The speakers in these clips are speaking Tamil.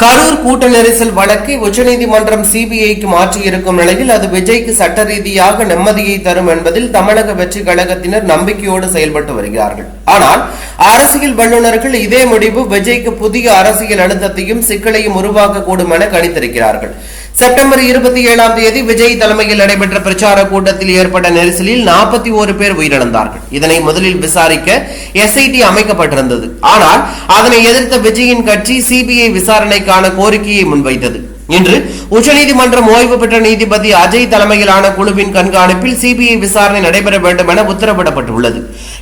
கரூர் கூட்ட நெரிசல் வழக்கை உச்சநீதிமன்றம் சிபிஐக்கு மாற்றியிருக்கும் நிலையில் அது விஜய்க்கு சட்ட ரீதியாக நிம்மதியை தரும் என்பதில் தமிழக வெற்றி கழகத்தினர் நம்பிக்கையோடு செயல்பட்டு வருகிறார்கள். ஆனால் அரசியல் வல்லுநர்கள் இதே முடிவு விஜய்க்கு புதிய அரசியல் அழுத்தத்தையும் சிக்கலையும் உருவாக்கக்கூடும் என கணித்திருக்கிறார்கள். செப்டம்பர் இருபத்தி ஏழாம் தேதி விஜய் தலைமையில் நடைபெற்ற பிரச்சார கூட்டத்தில் ஏற்பட்ட நெரிசலில் நாற்பத்தி ஓரு பேர் உயிரிழந்தார்கள். இதனை முதலில் விசாரிக்க எஸ்ஐடி அமைக்கப்பட்டிருந்தது. ஆனால் அதனை எதிர்த்த விஜயின் கட்சி சிபிஐ விசாரணைக்கான கோரிக்கையை முன்வைத்தது. இன்று உச்சநீதிமன்றம் ஓய்வு பெற்ற நீதிபதி அஜய் தலைமையிலான குழுவின் கண்காணிப்பில் சிபிஐ விசாரணை நடைபெற வேண்டும் என உத்தரவிடப்பட்டுள்ளது.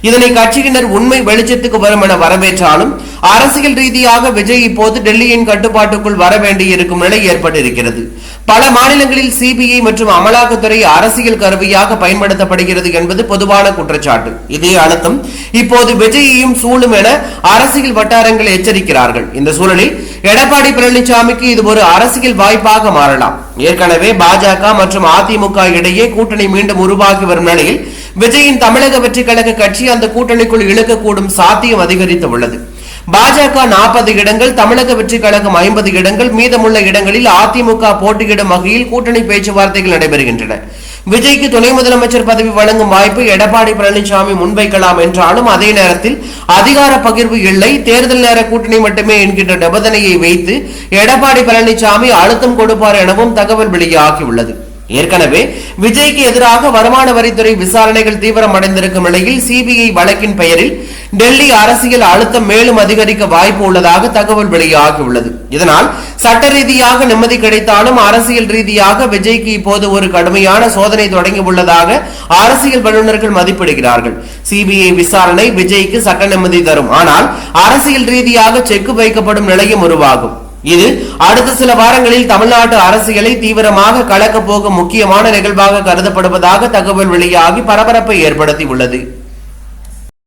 இதனை கட்சியினர் உண்மை வெளிச்சத்துக்கு வரும் என வரவேற்றாலும் அரசியல் ரீதியாக விஜய் இப்போது டெல்லியின் கட்டுப்பாட்டுக்குள் வர வேண்டியிருக்கும் நிலை ஏற்பட்டிருக்கிறது. பல மாநிலங்களில் சிபிஐ மற்றும் அமலாக்கத்துறை அரசியல் கருவியாக பயன்படுத்தப்படுகிறது என்பது பொதுவான குற்றச்சாட்டு. இதே அழுத்தம் இப்போது விஜயையும் சூழும் என அரசியல் வட்டாரங்கள் எச்சரிக்கிறார்கள். இந்த சூழலில் எடப்பாடி பழனிசாமிக்கு இது ஒரு அரசியல் வாய்ப்பாக மாறலாம். ஏற்கனவே பாஜக மற்றும் அதிமுக இடையே கூட்டணி மீண்டும் உருவாகி வரும் நிலையில் விஜயின் தமிழக வெற்றி கழக கட்சி அந்த கூட்டணிக்குள் இழுக்கக்கூடும் சாத்தியம் அதிகரித்து உள்ளது. பாஜக நாற்பது இடங்கள் தமிழக வெற்றி கழகம் ஐம்பது இடங்கள் மீதமுள்ள இடங்களில் அதிமுக போட்டியிடும் வகையில் கூட்டணி பேச்சுவார்த்தைகள் நடைபெறுகின்றன. விஜய்க்கு துணை முதலமைச்சர் பதவி வழங்கும் வாய்ப்பு எடப்பாடி பழனிசாமி முன்வைக்கலாம் என்றாலும் அதே நேரத்தில் அதிகார பகிர்வு இல்லை. தேர்தல் நேர கூட்டணி மட்டுமே என்கின்ற நிபந்தனையை வைத்து எடப்பாடி பழனிசாமி அழுத்தம் கொடுப்பார் எனவும் தகவல் வெளியாகியுள்ளது. ஏற்கனவே விஜய்க்கு எதிராக வருமான வரித்துறை விசாரணைகள் தீவிரமடைந்திருக்கும் நிலையில் சிபிஐ வழக்கின் பெயரில் டெல்லி அரசியல் அழுத்தம் மேலும் அதிகரிக்க வாய்ப்பு உள்ளதாக தகவல் வெளியாகியுள்ளது. இதனால் சட்ட ரீதியாக நிம்மதி கிடைத்தாலும் அரசியல் ரீதியாக விஜய்க்கு இப்போது ஒரு கடுமையான சோதனை தொடங்கி உள்ளதாக அரசியல் வல்லுநர்கள் மதிப்பிடுகிறார்கள். சிபிஐ விசாரணை விஜய்க்கு சட்ட நிம்மதி தரும். ஆனால் அரசியல் ரீதியாக செக்கு வைக்கப்படும் நிலையும் உருவாகும். இது அடுத்த சில வாரங்களில் தமிழ்நாட்டு அரசியலை தீவிரமாக கலக்கப் போகும் முக்கியமான நிகழ்வாக கருதப்படுவதாக தகவல் வெளியாகி பரபரப்பை ஏற்படுத்தி உள்ளது